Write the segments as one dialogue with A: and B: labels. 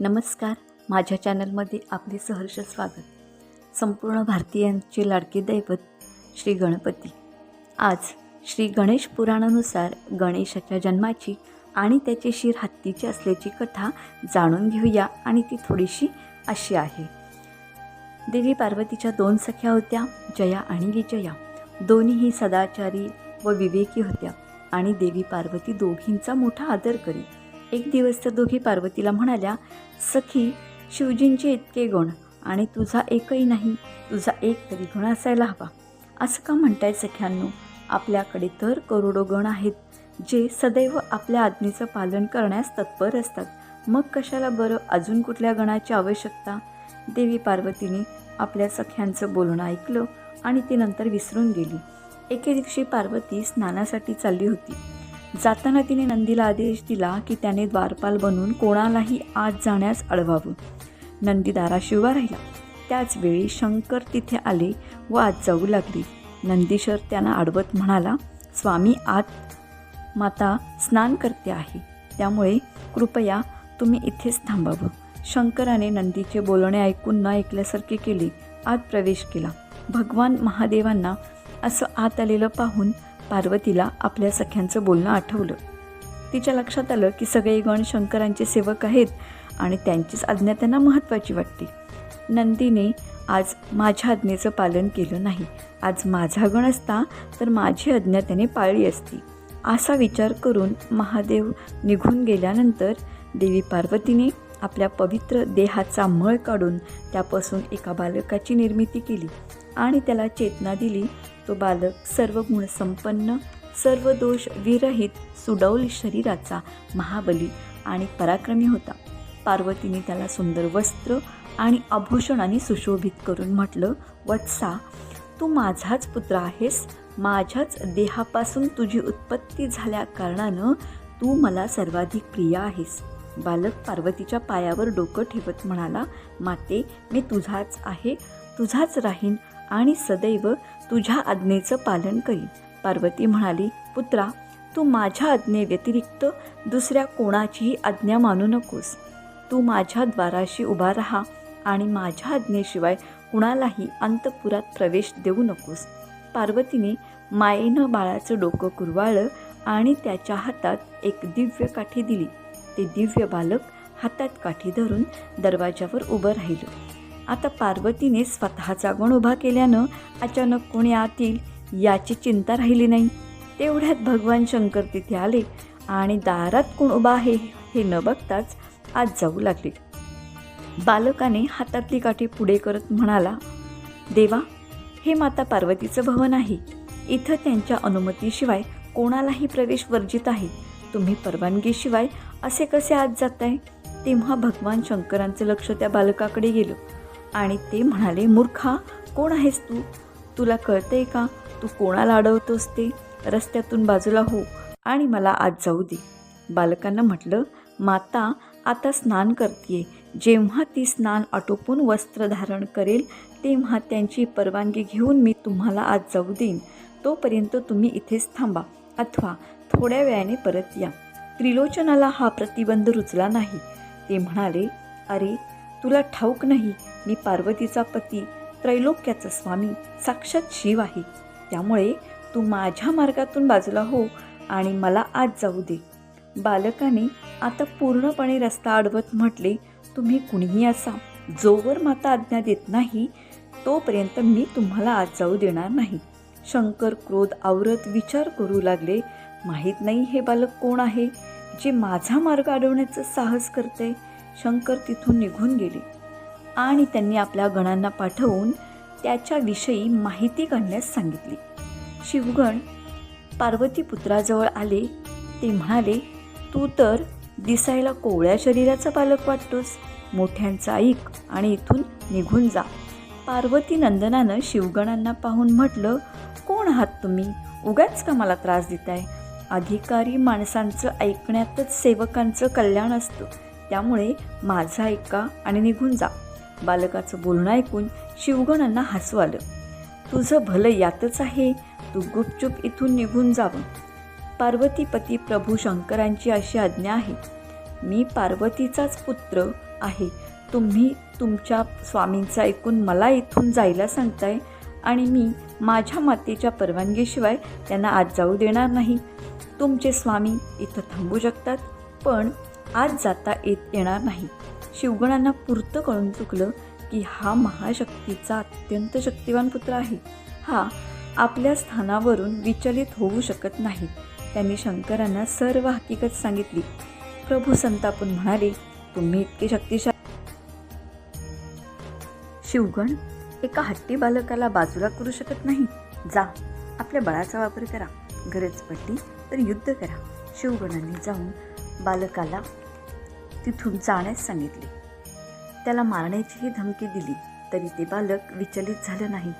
A: नमस्कार. माझ्या चॅनलमध्ये आपले सहर्ष स्वागत. संपूर्ण भारतीयांचे लाडके दैवत श्री गणपती. आज श्री गणेश पुराणानुसार गणेशाच्या जन्माची आणि त्याचे शिर हत्तीचे असल्याची कथा जाणून घेऊया आणि ती थोडीशी अशी आहे. देवी पार्वतीच्या दोन सख्या होत्या जया आणि विजया. दोन्हीही सदाचारी व विवेकी होत्या आणि देवी पार्वती दोघींचा मोठा आदर करीत एक दिवस त्या दोघी पार्वतीला म्हणाल्या सखी शिवजींचे इतके गुण आणि तुझा एकही नाही तुझा एक तरी गुण असायला हवा. असं का म्हणताय सख्यांनो? आपल्याकडे तर करोडो गण आहेत जे सदैव आपल्या आज्ञेचं पालन करण्यास तत्पर असतात. मग कशाला बरं अजून कुठल्या गणाची आवश्यकता? देवी पार्वतीने आपल्या सख्यांचं बोलणं ऐकलं आणि ती नंतर विसरून गेली. एके दिवशी पार्वती स्नानासाठी चालली होती. जाताना तिने नंदीला आदेश दिला की त्याने द्वारपाल बनून कोणालाही आत जाण्यास अडवावं. नंदी दाराशी उभा राहिला. त्याचवेळी शंकर तिथे आले व आत जाऊ लागली. नंदीश्वर त्यांना अडवत म्हणाला स्वामी आत माता स्नान करते आहे. त्यामुळे कृपया तुम्ही इथेच थांबावं. शंकराने नंदीचे बोलणे ऐकून न ऐकल्यासारखे केले. आत प्रवेश केला. भगवान महादेवांना असं आत आलेलं पाहून पार्वतीला आपल्या सख्यांचं बोलणं आठवलं. तिच्या लक्षात आलं की सगळे गण शंकरांचे सेवक आहेत आणि त्यांचीच आज्ञा त्यांना महत्त्वाची वाटते. नंदीने आज माझ्या आज्ञेचं पालन केलं नाही. आज माझा गण असता तर माझी आज्ञा त्याने पाळली असती. असा विचार करून महादेव निघून गेल्यानंतर देवी पार्वतीने आपल्या पवित्र देहाचा मळ काढून त्यापासून एका बालकाची निर्मिती केली. आणि त्याला चेतना दिली तो बालक सर्व गुणसंपन्न सर्व दोष विरहित सुडौल शरीराचा महाबली आणि पराक्रमी होता. पार्वतीने त्याला सुंदर वस्त्र आणि आभूषणाने सुशोभित करून म्हटलं वत्सा तू माझाच पुत्र आहेस. माझ्याच देहापासून तुझी उत्पत्ती झाल्या कारणानं तू मला सर्वाधिक प्रिय आहेस. बालक पार्वतीच्या पायावर डोकं ठेवत म्हणाला माते मी तुझाच आहे. तुझाच राहीन. आणि सदैव तुझ्या आज्ञेचं पालन करीन. पार्वती म्हणाली पुत्रा तू माझ्या आज्ञेव्यतिरिक्त दुसऱ्या कोणाचीही आज्ञा मानू नकोस. तू माझ्या द्वाराशी उभा राहा आणि माझ्या आज्ञेशिवाय कुणालाही अंतपुरात प्रवेश देऊ नकोस. पार्वतीने मायेनं बाळाचं डोकं कुरवाळलं आणि त्याच्या हातात एक दिव्य काठी दिली. ते दिव्य बालक हातात काठी धरून दरवाजावर उभं राहिलं. आता पार्वतीने स्वतःचा गुण उभा केल्यानं अचानक कोणी आत येईल याची चिंता राहिली नाही. तेवढ्यात भगवान शंकर तिथे आले आणि दारात कोण उभा आहे हे न बघताच आत जाऊ लागले. बालकाने हातातली काठी पुढे करत म्हणाला देवा हे माता पार्वतीचं भवन आहे. इथं त्यांच्या अनुमतीशिवाय कोणालाही प्रवेश वर्जित आहे. तुम्ही परवानगीशिवाय असे कसे आत जाताय? तेव्हा भगवान शंकरांचं लक्ष त्या बालकाकडे गेलं. आणि ते म्हणाले मूर्खा कोण आहेस तू? तुला कळतंय का? तू कोणाला अडवतोस ते? रस्त्यातून बाजूला हो आणि मला आज जाऊ दे. बालकांना म्हटलं माता आता स्नान करते जेव्हा ती स्नान आटोपून वस्त्र धारण करेल तेव्हा त्यांची परवानगी घेऊन मी तुम्हाला आज जाऊ देईन. तोपर्यंत तुम्ही इथेच थांबा अथवा थोड्या वेळाने परत या. त्रिलोचनाला हा प्रतिबंध रुचला नाही. ते म्हणाले अरे तुला ठाऊक नाही मी पार्वतीचा पती त्रैलोक्याचा स्वामी साक्षात शिव आहे. त्यामुळे तू माझ्या मार्गातून बाजूला हो आणि मला आत जाऊ दे. बालकाने आता पूर्णपणे रस्ता अडवत म्हटले तुम्ही कुणीही असा. जोवर माता आज्ञा देत नाही तोपर्यंत मी तुम्हाला आत जाऊ देणार नाही. शंकर क्रोध आवरत विचार करू लागले माहीत नाही हे बालक कोण आहे जे माझा मार्ग अडवण्याचं साहस करते शंकर तिथून निघून गेले. आणि त्यांनी आपल्या गणांना पाठवून त्याच्याविषयी माहिती काढण्यास सांगितली. शिवगण पार्वतीपुत्राजवळ आले ते म्हणाले तू तर दिसायला कोवळ्या शरीराचा पालक वाटतोस. मोठ्यांचा ऐक आणि इथून निघून जा. पार्वती नंदनानं शिवगणांना पाहून म्हटलं कोण आहात तुम्ही? उगाच का मला त्रास देताय? अधिकारी माणसांचं ऐकण्यातच सेवकांचं कल्याण असतं. त्यामुळे माझा ऐका आणि निघून जा. बालकाचं बोलणं ऐकून शिवगणांना हसू आलं. तुझं भलं यातच आहे तू गुपचूप इथून निघून जावं पार्वतीपती प्रभू शंकरांची अशी आज्ञा आहे मी पार्वतीचाच पुत्र आहे. तुम्ही तुमच्या स्वामींचं ऐकून मला इथून जायला सांगताय आणि मी माझ्या मातेच्या परवानगीशिवाय त्यांना आज जाऊ देणार नाही. तुमचे स्वामी इथं थांबू शकतात पण आज जाता येत येणार नाही. शिवगणांना पुरतं कळून चुकलं की हा महाशक्तीचा अत्यंत शक्तिवान पुत्र आहे. हा आपल्या स्थानावरून विचलित होऊ शकत नाही. त्यांनी शंकरांना सर्व हकीकत सांगितली. प्रभू संतापून म्हणाले तुम्ही इतके शक्तिशाली शिवगण एका हट्टी बालकाला बाजूला करू शकत नाही. जा आपल्या बळाचा वापर करा. गरज पडली तर युद्ध करा. शिवगणांनी जाऊन बालकाला तिथून जाण्यास सांगितले. त्याला मारण्याचीही धमकी दिली तरी ते बालक विचलित झालं नाही.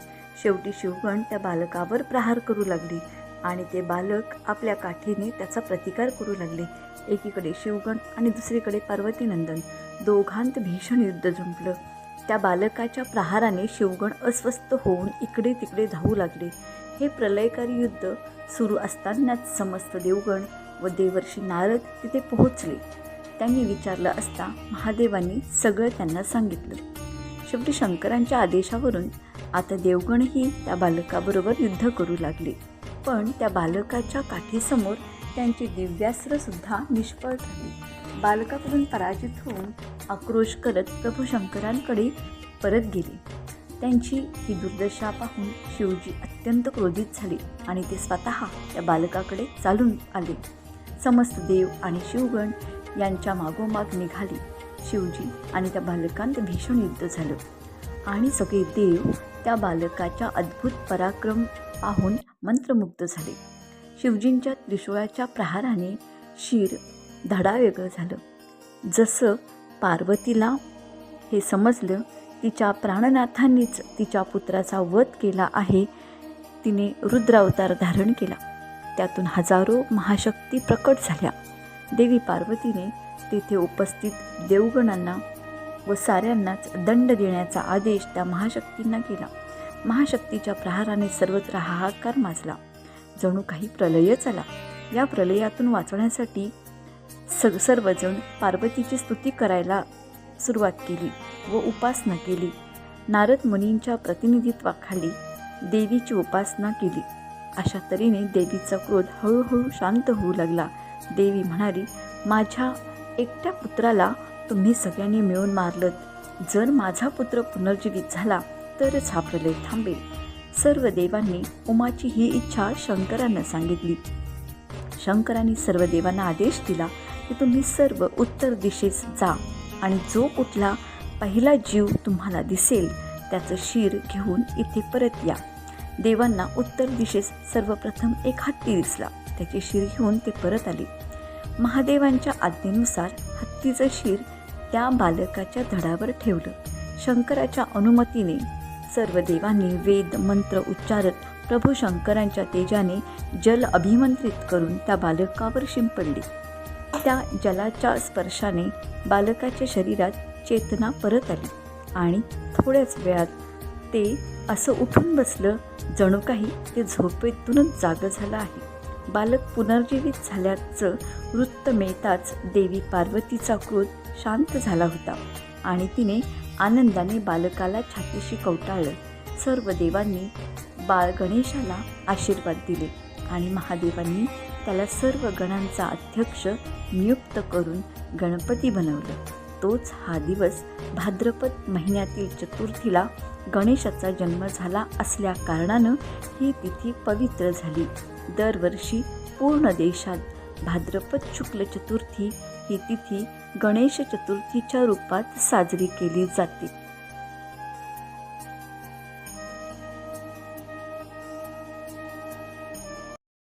A: शेवटी शिवगण त्या बालकावर प्रहार करू लागले आणि ते बालक आपल्या काठीने त्याचा प्रतिकार करू लागले. एकीकडे शिवगण आणि दुसरीकडे पार्वतीनंदन दोघांत भीषण युद्ध जुंपलं. त्या बालकाच्या प्रहाराने शिवगण अस्वस्थ होऊन इकडे तिकडे धावू लागले. हे प्रलयकारी युद्ध सुरू असतानाच समस्त देवगण व देवर्षी नारद तिथे पोहोचले. त्यांनी विचारलं असता महादेवांनी सगळं त्यांना सांगितलं. शेवटी शंकरांच्या आदेशावरून आता देवगणही त्या बालकाबरोबर युद्ध करू लागले. पण त्या बालकाच्या काठीसमोर त्यांची दिव्यास्त्रसुद्धा निष्फळ ठरली. बालकाकडून पराजित होऊन आक्रोश करत प्रभू शंकरांकडे परत गेले. त्यांची ही दुर्दशा पाहून शिवजी अत्यंत क्रोधित झाले आणि ते स्वतः त्या बालकाकडे चालून आले. समस्त देव आणि शिवगण यांच्या मागोमाग निघाले. शिवजी आणि त्या बालकांत भीषण युद्ध झालं. आणि सगळे देव त्या बालकाच्या अद्भुत पराक्रम पाहून मंत्रमुग्ध झाले. शिवजींच्या त्रिशूळाच्या प्रहाराने शिर धडा वेगळं झालं. जसं पार्वतीला हे समजलं तिच्या प्राणनाथांनीच तिच्या पुत्राचा वध केला आहे तिने रुद्रावतार धारण केला. त्यातून हजारो महाशक्ती प्रकट झाल्या. देवी पार्वतीने तेथे उपस्थित देवगणांना व साऱ्यांनाच दंड देण्याचा आदेश त्या महाशक्तींना केला. महाशक्तीच्या प्रहाराने सर्वत्र हाहाकार माजला. जणू काही प्रलयच आला या प्रलयातून वाचवण्यासाठी स सर्वजण पार्वतीची स्तुती करायला सुरुवात केली व उपासना केली. नारद मुनींच्या प्रतिनिधित्वाखाली देवीची उपासना केली. अशा तऱ्हेने देवीचा क्रोध हळूहळू शांत होऊ लागला. देवी म्हणाली माझ्या एकट्या पुत्राला तुम्ही सगळ्यांनी मिळून मारलं जर माझा पुत्र पुनर्जीवित झाला तरच हा प्रलय थांबेल. सर्व देवांनी उमाची ही इच्छा शंकरांना सांगितली. शंकरांनी सर्व देवांना आदेश दिला की तुम्ही सर्व उत्तर दिशेस जा आणि जो कुठला पहिला जीव तुम्हाला दिसेल त्याचं शिर घेऊन इथे परत या. देवांना उत्तर दिशेस सर्वप्रथम एक हत्ती दिसला. त्याचे शिर घेऊन ते परत आले. महादेवांच्या आज्ञेनुसार हत्तीचं शिर त्या बालकाच्या धडावर ठेवलं. शंकराच्या अनुमतीने सर्व देवांनी वेद मंत्र उच्चारत प्रभू शंकरांच्या तेजाने जल अभिमंत्रित करून त्या बालकावर शिंपडली. त्या जलाच्या स्पर्शाने बालकाच्या शरीरात चेतना परत आली आणि थोड्याच वेळात ते असं उठून बसलं जणू काही ते झोपेतूनच जाग झालं आहे. बालक पुनर्जीवित झाल्याचं वृत्त मिळताच देवी पार्वतीचा क्रोध शांत झाला होता आणि तिने आनंदाने बालकाला छातीशी कवटाळलं. सर्व देवांनी बाळ गणेशाला आशीर्वाद दिले आणि महादेवांनी त्याला सर्व गणांचा अध्यक्ष नियुक्त करून गणपती बनवलं. तोच हा दिवस भाद्रपद महिन्यातील चतुर्थीला गणेशाचा जन्म झाला असल्या कारणानं ही तिथी पवित्र झाली. दरवर्षी पूर्ण देशात भाद्रपद शुक्ल चतुर्थी ही तिथी गणेश चतुर्थीच्या रूपात साजरी केली जाते.